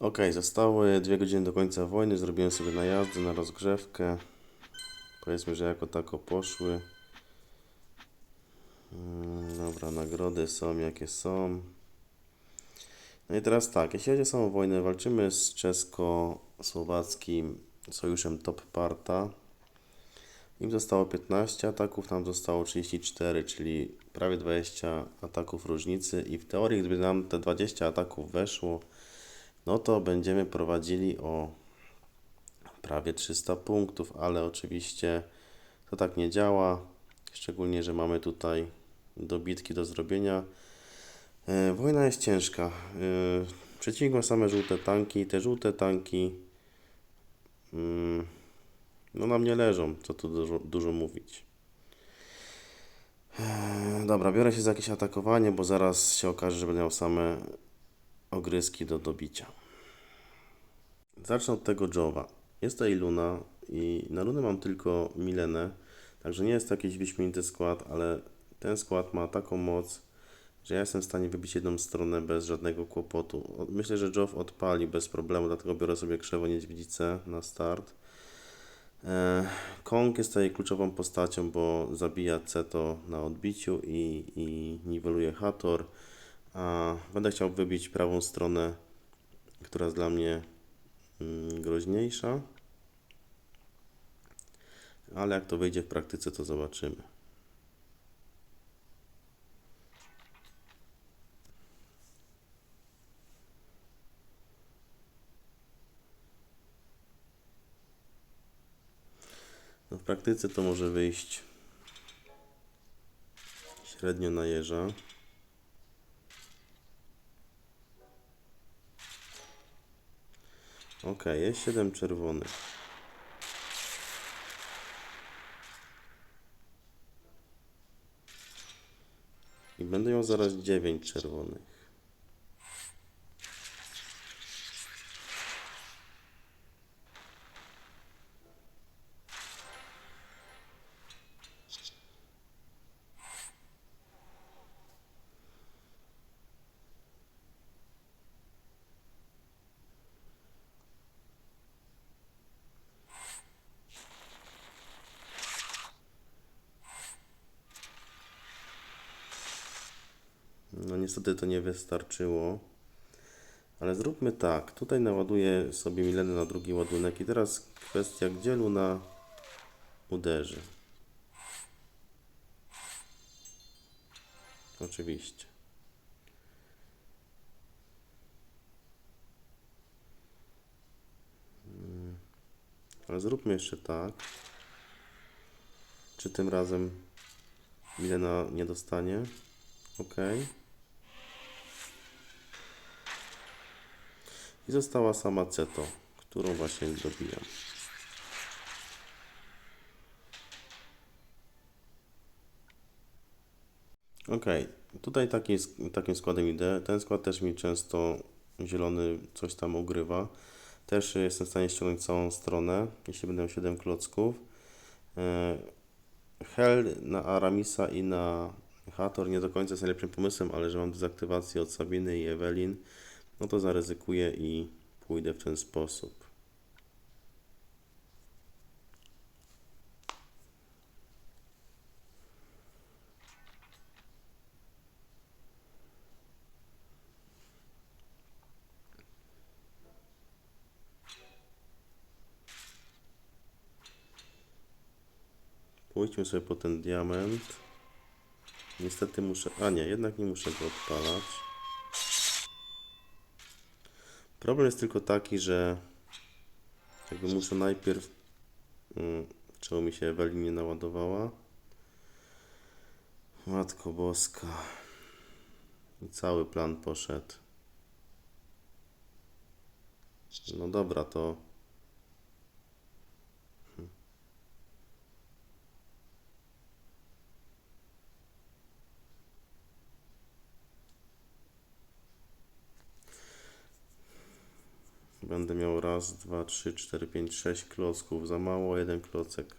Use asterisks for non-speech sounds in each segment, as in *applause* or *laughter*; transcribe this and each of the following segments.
Ok, zostały dwie godziny do końca wojny. Zrobiłem sobie najazdy na rozgrzewkę. Powiedzmy, że jako tako poszły. Mm, Dobra, nagrody są jakie są. No i teraz tak, jeśli chodzi o samą wojnę, walczymy z czesko-słowackim sojuszem Top Parta. Im zostało 15 ataków, nam zostało 34, czyli prawie 20 ataków różnicy. I w teorii, gdyby nam te 20 ataków weszło, no to będziemy prowadzili o prawie 300 punktów, ale oczywiście to tak nie działa. Szczególnie, że mamy tutaj dobitki do zrobienia. E, Wojna jest ciężka. E, Przeciwnik ma same żółte tanki. Te żółte tanki mm, no nam nie leżą, co tu dużo, dużo mówić. E, Dobra, biorę się za jakieś atakowanie, bo zaraz się okaże, że będę miał same ogryski do dobicia. Zacznę od tego Jowa. Jest to Luna i na Lunę mam tylko Milenę, także nie jest to jakiś wyśmienity skład, ale ten skład ma taką moc, że ja jestem w stanie wybić jedną stronę bez żadnego kłopotu. Myślę, że Jow odpali bez problemu, dlatego biorę sobie krzewo niedźwiedzicę na start. E, Kong jest tutaj kluczową postacią, bo zabija Ceto na odbiciu i, i niweluje Hator. A będę chciał wybić prawą stronę, która jest dla mnie mm, groźniejsza. Ale jak to wyjdzie w praktyce, to zobaczymy. No w praktyce to może wyjść średnio na jeża. Ok, jest 7 czerwonych. I będę miał zaraz 9 czerwonych. No niestety to nie wystarczyło. Ale zróbmy tak. Tutaj naładuję sobie Milenę na drugi ładunek i teraz kwestia, gdzie Luna uderzy. Oczywiście. Mm, Ale zróbmy jeszcze tak. Czy tym razem Milena nie dostanie? OK. I została sama Ceto, którą właśnie dobijam. Ok, tutaj taki, takim składem idę. Ten skład też mi często zielony coś tam ugrywa. Też jestem w stanie ściągnąć całą stronę, jeśli będę miał 7 klocków. E, Hel na Aramisa i na Hator nie do końca jest najlepszym pomysłem, ale że mam dezaktywację od Sabiny i Ewelin, no to zaryzykuję i pójdę w ten sposób. Pójdźmy sobie po ten diament. Niestety muszę. A nie, jednak nie muszę go odpalać. Problem jest tylko taki, że jakby muszę najpierw. Mm, czemu mi się Ewelin nie naładowała? Matko Boska. I cały plan poszedł. No dobra, to. będę miał raz, dwa, trzy, cztery, pięć, sześć klocków. Za mało, jeden klocek.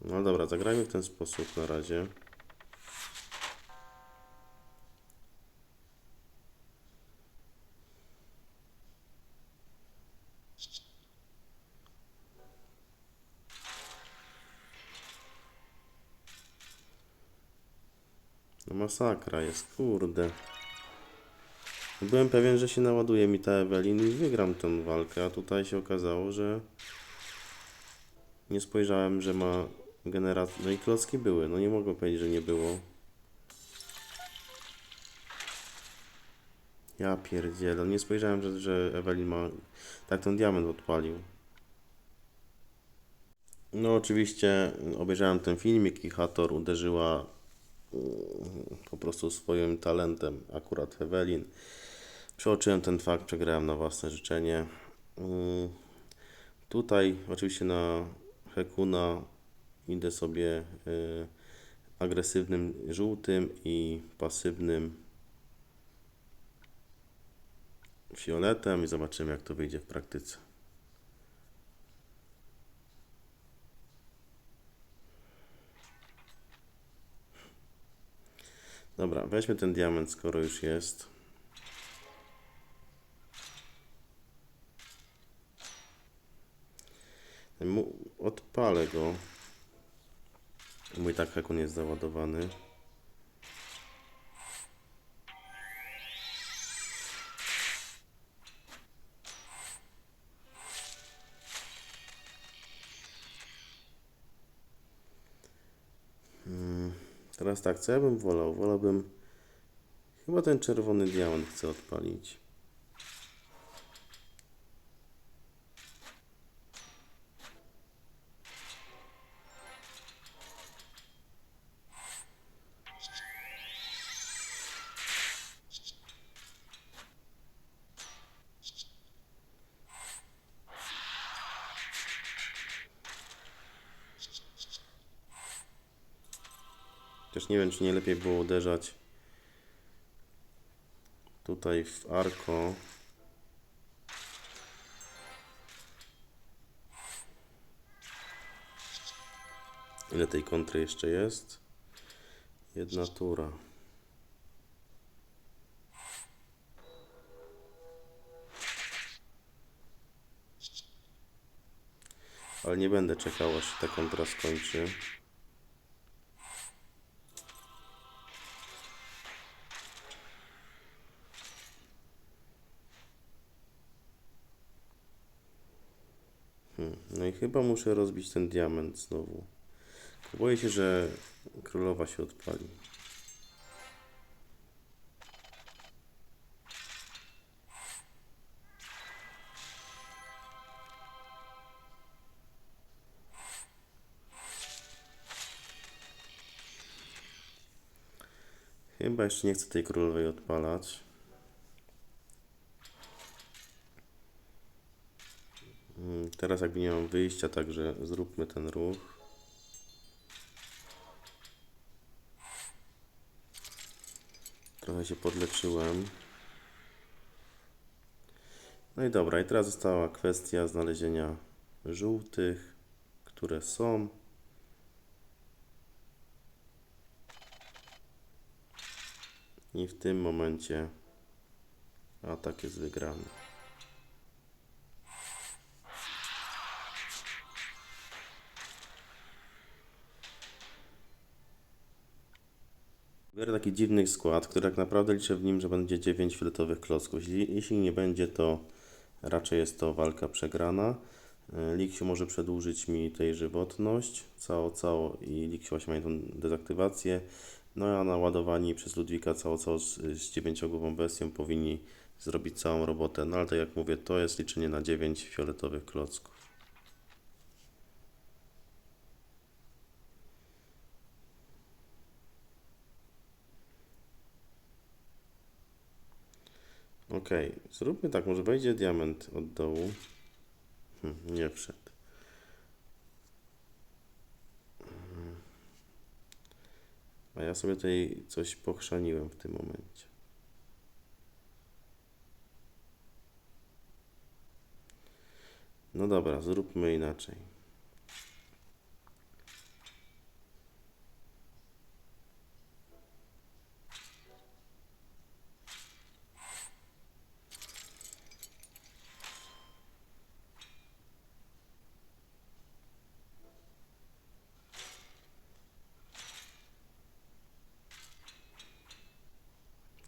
No dobra, zagrajmy w ten sposób na razie. No masakra jest, kurde. Byłem pewien, że się naładuje mi ta Ewelin i wygram tę walkę, a tutaj się okazało, że nie spojrzałem, że ma generację. No i klocki były, no nie mogę powiedzieć, że nie było. Ja pierdzielę, nie spojrzałem, że, że Ewelin ma... Tak ten diament odpalił. No oczywiście obejrzałem ten filmik i Hator uderzyła mm, po prostu swoim talentem akurat Ewelin. Przeoczyłem ten fakt, przegrałem na własne życzenie. Mm, Tutaj oczywiście na Hekuna idę sobie y, agresywnym żółtym i pasywnym fioletem i zobaczymy jak to wyjdzie w praktyce. Dobra, weźmy ten diament, skoro już jest. Odpalę go. Mój tak hekun jest załadowany. Mm, Teraz tak, co ja bym wolał? Wolałbym chyba ten czerwony diament chcę odpalić. Nie lepiej było uderzać tutaj w arko. Ile tej kontry jeszcze jest? Jedna tura. Ale nie będę czekał, aż się ta kontra skończy. No i chyba muszę rozbić ten diament znowu. Boję się, że królowa się odpali. Chyba jeszcze nie chcę tej królowej odpalać. Mm, Teraz jakby nie mam wyjścia, także zróbmy ten ruch. Trochę się podleczyłem. No i dobra, i teraz została kwestia znalezienia żółtych, które są. I w tym momencie atak jest wygrany. Biorę taki dziwny skład, który tak naprawdę liczę w nim, że będzie 9 fioletowych klocków. Jeśli, nie będzie, to raczej jest to walka przegrana. E, Liksiu może przedłużyć mi tej żywotność, cało, cało i Liksiu właśnie ma tą dezaktywację. No a naładowani przez Ludwika cało, cało z, z 9-głową bestią powinni zrobić całą robotę. No ale tak jak mówię, to jest liczenie na 9 fioletowych klocków. Ok, zróbmy tak, może wejdzie diament od dołu. Hm, nie wszedł. Hmm. A ja sobie tutaj coś pochrzaniłem w tym momencie. No dobra, zróbmy inaczej.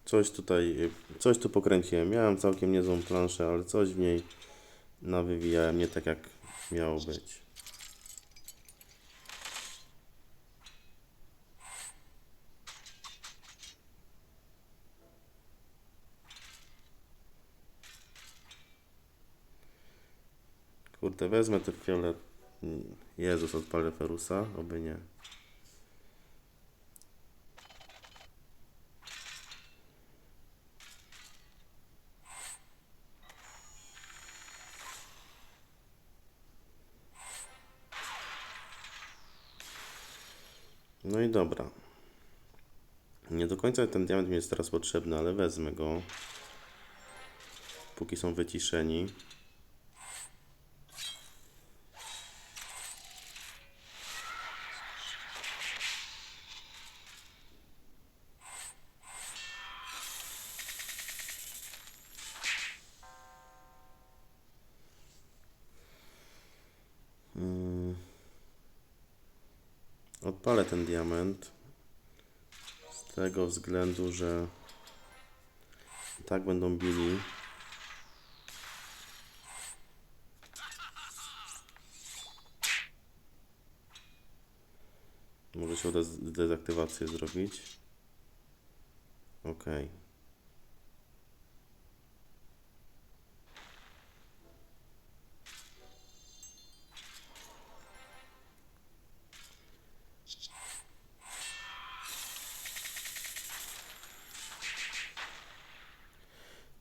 Coś tutaj, coś tu pokręciłem. Miałem całkiem niezłą planszę, ale coś w niej nawywijałem nie tak jak miało być. Kurde, wezmę te fiolet. Jezus, odpalę Ferusa, oby nie. No i dobra. Nie do końca ten diament mi jest teraz potrzebny, ale wezmę go. Póki są wyciszeni. Mm. Odpalę ten diament z tego względu, że tak będą bili. Może się uda dezaktywację zrobić. Ok.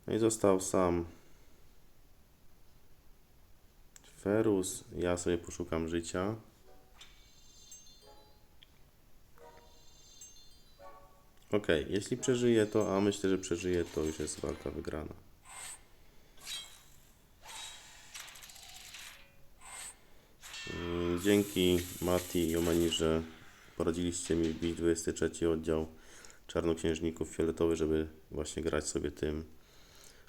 No i został sam Ferus. Ja sobie poszukam życia. Ok, jeśli przeżyję to, a myślę, że przeżyję, to już jest walka wygrana. Mm, Dzięki Mati i Omani, że poradziliście mi wbić 23 oddział Czarnoksiężników Fioletowy, żeby właśnie grać sobie tym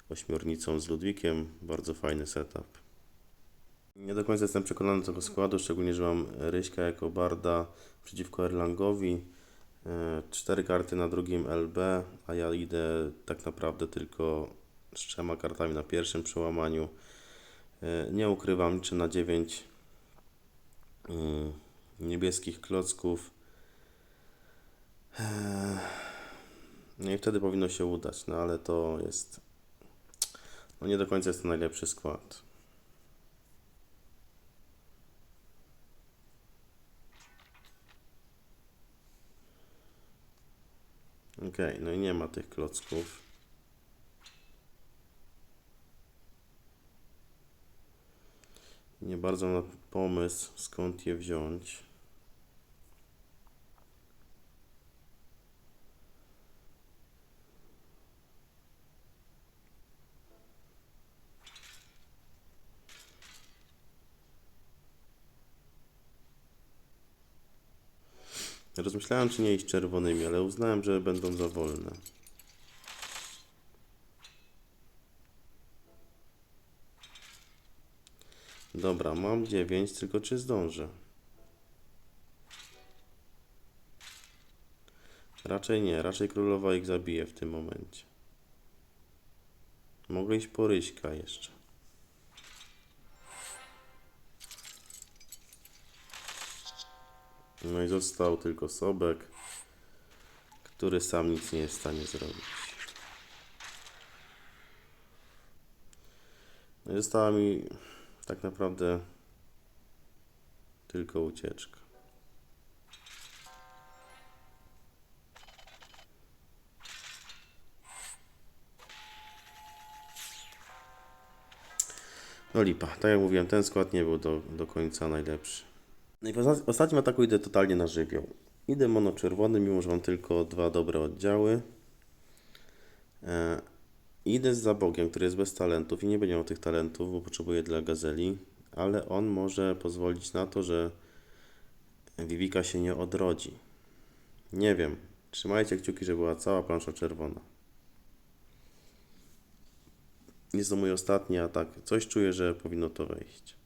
ośmiornicą z Ludwikiem. Bardzo fajny setup. Nie do końca jestem przekonany tego składu, szczególnie, że mam Ryśka jako barda przeciwko Erlangowi. E, Cztery karty na drugim LB, a ja idę tak naprawdę tylko z trzema kartami na pierwszym przełamaniu. E, Nie ukrywam, liczę na 9 niebieskich klocków. E, No i wtedy powinno się udać, no ale to jest. No nie do końca jest to najlepszy skład. Okej, no i nie ma tych klocków. Nie bardzo mam pomysł, skąd je wziąć. Rozmyślałem, czy nie iść czerwonymi, ale uznałem, że będą za wolne. Dobra, mam 9, tylko czy zdążę? Raczej nie, raczej królowa ich zabije w tym momencie. Mogę iść po ryśka jeszcze. No i został tylko Sobek, który sam nic nie jest w stanie zrobić. No i została mi tak naprawdę tylko ucieczka. No lipa, tak jak mówiłem, ten skład nie był do, do końca najlepszy. No i w osta- ostatnim ataku idę totalnie na żywioł. Idę mono-czerwony, mimo że mam tylko dwa dobre oddziały. E, idę z zabogiem, który jest bez talentów i nie będzie miał tych talentów, bo potrzebuję dla gazeli, ale on może pozwolić na to, że Vivika się nie odrodzi. Nie wiem. Trzymajcie kciuki, żeby była cała plansza czerwona. Jest to mój ostatni atak. Coś czuję, że powinno to wejść.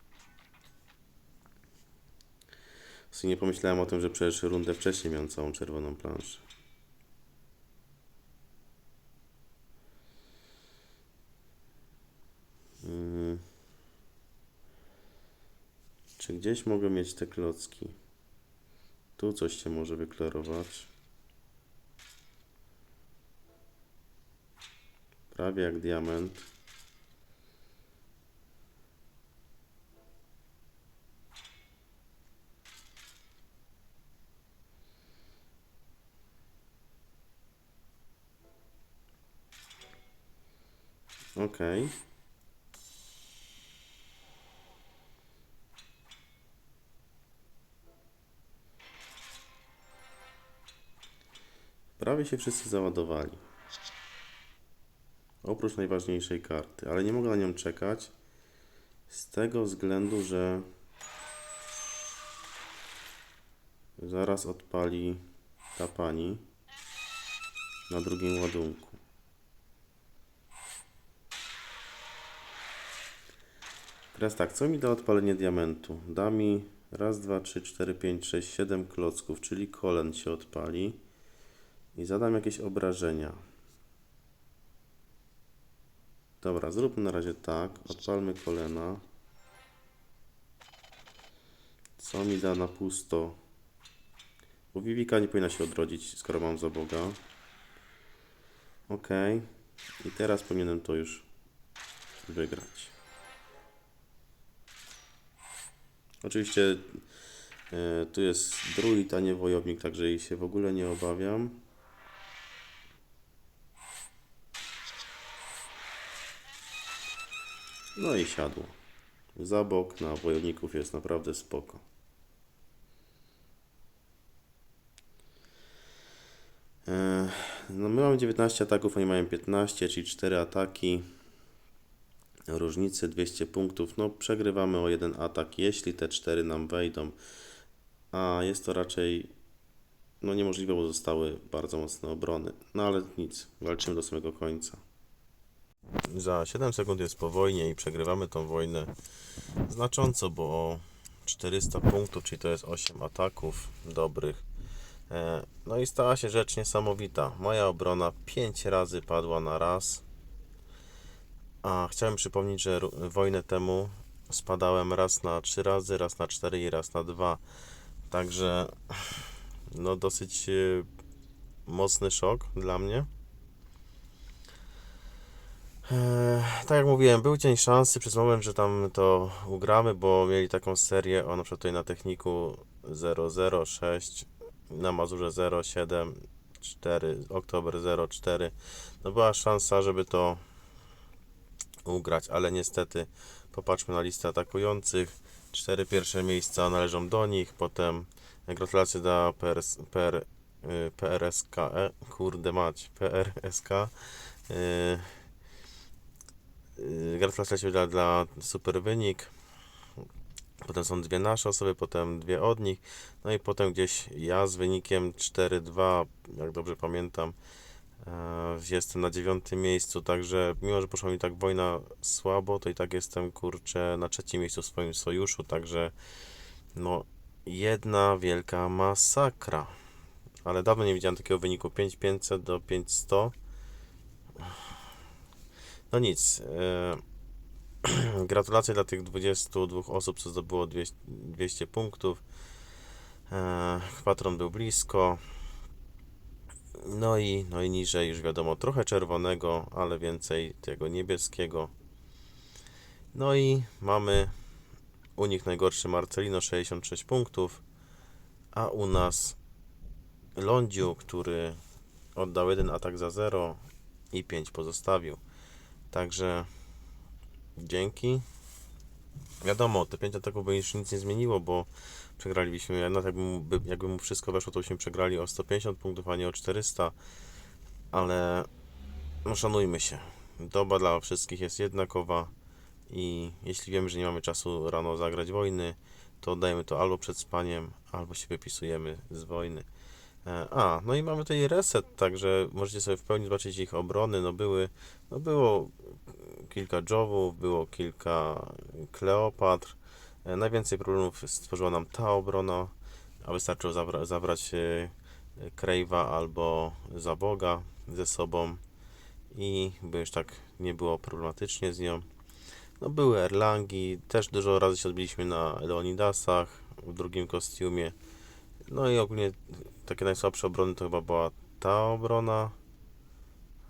Właśnie nie pomyślałem o tym, że przecież rundę wcześniej miałem całą czerwoną planszę. Hmm. Czy gdzieś mogę mieć te klocki? Tu coś się może wyklarować. Prawie jak diament. Okej. Prawie się wszyscy załadowali. Oprócz najważniejszej karty, ale nie mogę na nią czekać. Z tego względu, że zaraz odpali ta pani na drugim ładunku. Teraz tak, co mi da odpalenie diamentu? Da mi raz, dwa, trzy, cztery, pięć, sześć, siedem klocków, czyli kolen się odpali i zadam jakieś obrażenia. Dobra, zróbmy na razie tak. Odpalmy kolena. Co mi da na pusto? Bo Vivika nie powinna się odrodzić, skoro mam za Boga. Ok. I teraz powinienem to już wygrać. Oczywiście e, tu jest druid, a nie wojownik, także jej się w ogóle nie obawiam. No i siadło. Za bok na wojowników jest naprawdę spoko. E, No my mamy 19 ataków, oni mają 15, czyli 4 ataki. Różnicy 200 punktów. No przegrywamy o jeden atak, jeśli te 4 nam wejdą. A jest to raczej no niemożliwe, bo zostały bardzo mocne obrony. No ale nic, walczymy do samego końca. Za 7 sekund jest po wojnie i przegrywamy tą wojnę znacząco, bo o 400 punktów, czyli to jest 8 ataków dobrych. E, No i stała się rzecz niesamowita. Moja obrona 5 razy padła na raz. A chciałem przypomnieć, że wojnę temu spadałem raz na 3 razy, raz na 4 i raz na 2. Także no dosyć e, mocny szok dla mnie. Eee, tak jak mówiłem, był cień szansy przez moment, że tam to ugramy, bo mieli taką serię, o na przykład tutaj na techniku 006, na Mazurze 07, 4, Oktober 04. No była szansa, żeby to ugrać, ale niestety popatrzmy na listę atakujących. Cztery pierwsze miejsca należą do nich, potem gratulacje dla PRS, PR, y, PRSK, e, kurde mać, PRSK. y, y, Gratulacje dla, dla super wynik. Potem są dwie nasze osoby, potem dwie od nich. No i potem gdzieś ja z wynikiem 4-2, jak dobrze pamiętam, jestem na dziewiątym miejscu. Także mimo, że poszła mi tak wojna słabo, to i tak jestem kurczę na trzecim miejscu w swoim sojuszu. Także no jedna wielka masakra. Ale dawno nie widziałem takiego wyniku 5500 do 5100. No nic. e, *clears throat* Gratulacje dla tych 22 osób, co zdobyło 200, 200 punktów. E, Patron był blisko. No i, no i niżej już wiadomo, trochę czerwonego, ale więcej tego niebieskiego. No i mamy u nich najgorszy Marcelino 66 punktów, a u nas Lądziu, który oddał jeden atak za 0 i 5 pozostawił. Także dzięki. Wiadomo, te 5 ataków by już nic nie zmieniło, bo przegralibyśmy, jednak jakby jakby mu wszystko weszło, to byśmy przegrali o 150 punktów, a nie o 400, ale no szanujmy się. Doba dla wszystkich jest jednakowa i jeśli wiemy, że nie mamy czasu rano zagrać wojny, to oddajemy to albo przed spaniem, albo się wypisujemy z wojny. E, A, no i mamy tutaj reset, także możecie sobie w pełni zobaczyć ich obrony. No były, no było kilka Jowów, było kilka Kleopatr. E, Najwięcej problemów stworzyła nam ta obrona, a wystarczyło zabra- zabrać e, Krave'a albo Zaboga ze sobą i by już tak nie było problematycznie z nią. No były Erlangi, też dużo razy się odbiliśmy na Leonidasach w drugim kostiumie. No i ogólnie takie najsłabsze obrony to chyba była ta obrona.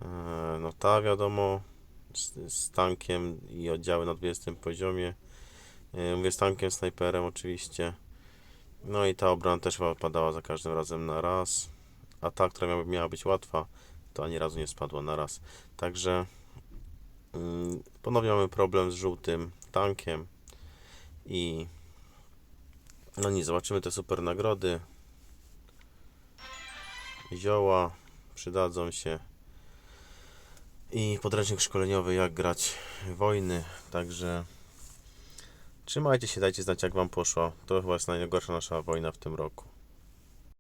E, No ta wiadomo, z, z tankiem i oddziały na 20 poziomie. E, Mówię z tankiem, snajperem oczywiście. No i ta obrona też chyba padała za każdym razem na raz. A ta, która miała, być łatwa, to ani razu nie spadła na raz. Także mm, ponownie mamy problem z żółtym tankiem. I no nic, zobaczymy te super nagrody. Zioła przydadzą się. I podręcznik szkoleniowy, jak grać wojny. Także trzymajcie się, dajcie znać, jak Wam poszło. To chyba jest najgorsza nasza wojna w tym roku.